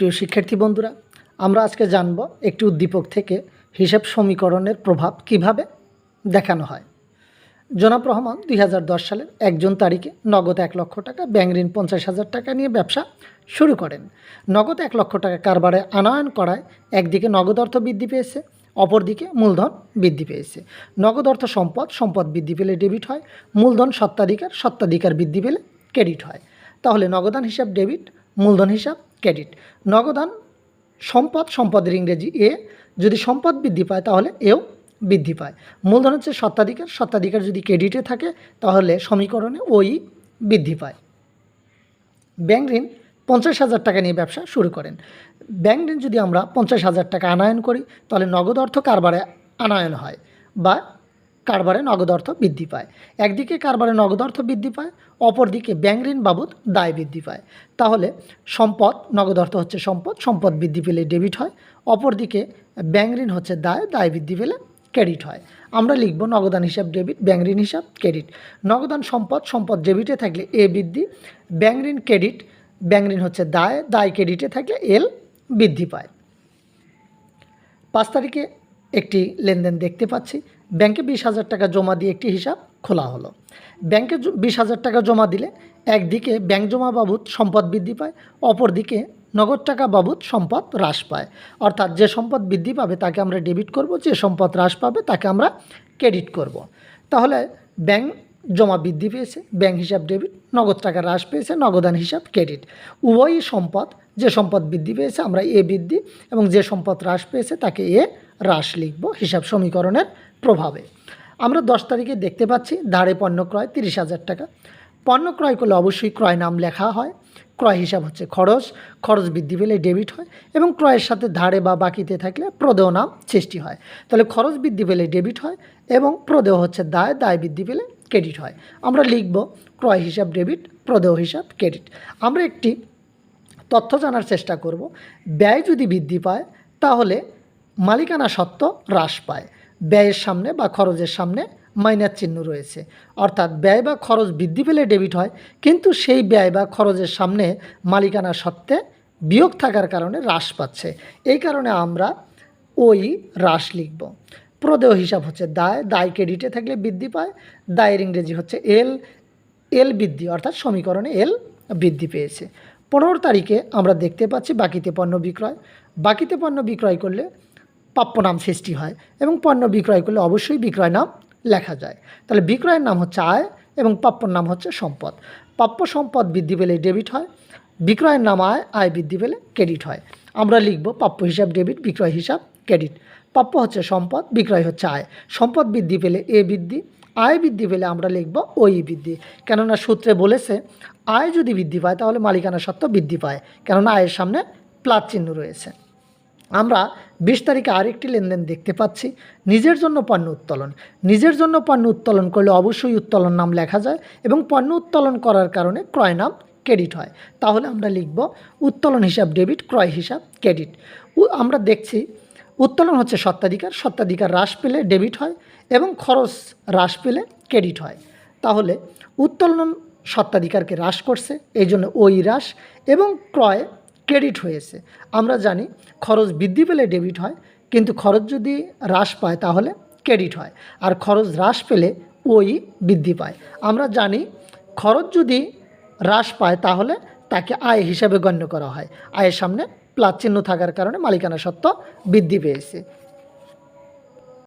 প্রিয় শিক্ষার্থী বন্ধুরা, আমরা আজকে জানব একটি উদ্দীপক থেকে হিসাব সমীকরণের প্রভাব কীভাবে দেখানো হয়। জনাব রহমান, দুই হাজার দশ সালের একজন তারিখে নগদ এক লক্ষ টাকা ব্যাংক ঋণ পঞ্চাশ হাজার টাকা নিয়ে ব্যবসা শুরু করেন। নগদ এক লক্ষ টাকা কারবারে আনয়ন করায় একদিকে নগদ অর্থ বৃদ্ধি পেয়েছে, অপরদিকে মূলধন বৃদ্ধি পেয়েছে। নগদ অর্থ সম্পদ সম্পদ বৃদ্ধি পেলে ডেবিট হয়, মূলধন সত্ত্বাধিকার সত্ত্বাধিকার বৃদ্ধি পেলে ক্রেডিট হয়। তাহলে নগদান হিসাব, ডেবিট, মূলধন হিসাব ক্রেডিট। নগদান সম্পদ, সম্পদের ইংরেজি এ, যদি সম্পদ বৃদ্ধি পায় তাহলে এও বৃদ্ধি পায়। মূলধন হচ্ছে সত্ত্বাধিকার সত্ত্বাধিকার যদি ক্রেডিটে থাকে তাহলে সমীকরণে ওই বৃদ্ধি পায়। ব্যাংক ঋণ পঞ্চাশ হাজার টাকা নিয়ে ব্যবসা শুরু করেন। ব্যাংক ঋণ যদি আমরা পঞ্চাশ হাজার টাকা আনায়ন করি তাহলে নগদ অর্থ কারবারে আনায়ন হয় বা কারবারে নগদ অর্থ বৃদ্ধি পায়। একদিকে কারবারে নগদ অর্থ বৃদ্ধি পায়, অপরদিকে ব্যাংক ঋণ বাবদ দায় বৃদ্ধি পায়। তাহলে সম্পদ, নগদ অর্থ হচ্ছে সম্পদ সম্পদ বৃদ্ধি পেলে ডেবিট হয়, অপরদিকে ব্যাংক ঋণ হচ্ছে দায় দায় বৃদ্ধি পেলে ক্রেডিট হয়। আমরা লিখব নগদান হিসাব ডেবিট ব্যাংক ঋণ হিসাব, ক্রেডিট। নগদান সম্পদ সম্পদ ডেবিটে থাকলে এ বৃদ্ধি ব্যাংক ঋণ ক্রেডিট ব্যাংক ঋণ হচ্ছে দায় দায় ক্রেডিটে থাকলে এল বৃদ্ধি পায়। পাঁচ তারিখে একটি লেনদেন দেখতে পাচ্ছি। ব্যাংকে বিশ হাজার টাকা জমা দিয়ে একটি হিসাব খোলা হলো ব্যাংকে বিশ হাজার টাকা জমা দিলে একদিকে ব্যাংক জমা বাবদ সম্পদ বৃদ্ধি পায়, অপরদিকে নগদ টাকা বাবদ সম্পদ হ্রাস পায় অর্থাৎ যে সম্পদ বৃদ্ধি পাবে তাকে আমরা ডেবিট করব, যে সম্পদ হ্রাস পাবে তাকে আমরা ক্রেডিট করব। তাহলে ব্যাংক জমা বৃদ্ধি পেয়েছে, ব্যাংক হিসাব ডেবিট নগদ টাকা হ্রাস পেয়েছে, নগদান হিসাব, ক্রেডিট। উভয়ই সম্পদ, যে সম্পদ বৃদ্ধি পেয়েছে, আমরা এ বৃদ্ধি, এবং যে সম্পদ হ্রাস পেয়েছে, তাকে এ হ্রাস লিখব হিসাব সমীকরণের প্রভাবে। আমরা দশ তারিখে দেখতে পাচ্ছি, ধারে পণ্য ক্রয় তিরিশ হাজার টাকা। পণ্য ক্রয় করলে অবশ্যই ক্রয় নাম লেখা হয়। ক্রয় হিসাব হচ্ছে খরচ খরচ বৃদ্ধি পেলে ডেবিট হয়, এবং ক্রয়ের সাথে ধারে বা বাকিতে থাকলে প্রদেয় নাম সৃষ্টি হয়। তাহলে খরচ বৃদ্ধি পেলে ডেবিট হয়, এবং প্রদেহ হচ্ছে দায় দায় বৃদ্ধি পেলে ক্রেডিট হয়। আমরা লিখব ক্রয় হিসাব ডেবিট প্রদেয় হিসাব ক্রেডিট আমরা একটি তথ্য জানার চেষ্টা করব। ব্যয় যদি বৃদ্ধি পায়, তাহলে মালিকানা সত্ত্ব হ্রাস পায়। ব্যয়ের সামনে বা খরচের সামনে মাইনাস চিহ্ন রয়েছে। অর্থাৎ ব্যয় বা খরচ বৃদ্ধি পেলে ডেবিট হয়, কিন্তু সেই ব্যয় বা খরচের সামনে মালিকানা সত্ত্বে বিয়োগ থাকার কারণে হ্রাস পাচ্ছে। এই কারণে আমরা ওই হ্রাস লিখব। প্রদেয় হিসাব হচ্ছে দায় দায় ক্রেডিটে থাকলে বৃদ্ধি পায়, দায়ের ইংরেজি হচ্ছে এল এল বৃদ্ধি, অর্থাৎ সমীকরণে এল বৃদ্ধি পেয়েছে। পনেরো তারিখে আমরা দেখতে পাচ্ছি বাকিতে পণ্য বিক্রয়। বাকিতে পণ্য বিক্রয় করলে প্রাপ্য নাম সৃষ্টি হয় এবং পণ্য বিক্রয় করলে অবশ্যই বিক্রয় নাম লেখা যায়। তাহলে বিক্রয়ের নাম হচ্ছে আয় এবং প্রাপ্যর নাম হচ্ছে সম্পদ। প্রাপ্য সম্পদ বৃদ্ধি পেলে ডেবিট হয়, বিক্রয়ের নাম আয় আয় বৃদ্ধি পেলে ক্রেডিট হয়। আমরা লিখব প্রাপ্য হিসাব, ডেবিট, বিক্রয় হিসাব, ক্রেডিট। প্রাপ্য হচ্ছে সম্পদ, বিক্রয় হচ্ছে আয়। সম্পদ বৃদ্ধি পেলে এ বৃদ্ধি, আয় বৃদ্ধি পেলে আমরা লিখব ওই বৃদ্ধি। কেননা সূত্রে বলেছে, আয় যদি বৃদ্ধি পায় তাহলে মালিকানা সত্ত্ব বৃদ্ধি পায়। কেননা আয়ের সামনে প্লাস চিহ্ন রয়েছে। আমরা বিশ তারিখে আরেকটি লেনদেন দেখতে পাচ্ছি। নিজের জন্য পণ্য উত্তোলন। নিজের জন্য পণ্য উত্তোলন করলে অবশ্যই উত্তোলন নাম লেখা যায় এবং পণ্য উত্তোলন করার কারণে ক্রয় নাম ক্রেডিট হয়। তাহলে আমরা লিখব উত্তোলন হিসাব, ডেবিট, ক্রয় হিসাব, ক্রেডিট। আমরা দেখছি উত্তোলন হচ্ছে সত্ত্বাধিকার সত্ত্বাধিকার হ্রাস পেলে ডেবিট হয় এবং খরচ হ্রাস পেলে ক্রেডিট হয়। তাহলে উত্তোলন সত্ত্বাধিকারকে হ্রাস করছে, এই জন্য ওই হ্রাস এবং ক্রয় ক্রেডিট হয়েছে। আমরা জানি খরচ বৃদ্ধি পেলে ডেবিট হয়, কিন্তু খরচ যদি হ্রাস পায় তাহলে ক্রেডিট হয়, আর খরচ হ্রাস পেলে ওই বৃদ্ধি পায়। আমরা জানি খরচ যদি হ্রাস পায় তাহলে তাকে আয় হিসাবে গণ্য করা হয়। আয়ের সামনে প্লাস চিহ্ন থাকার কারণে মালিকানা সত্ত্ব বৃদ্ধি পেয়েছে।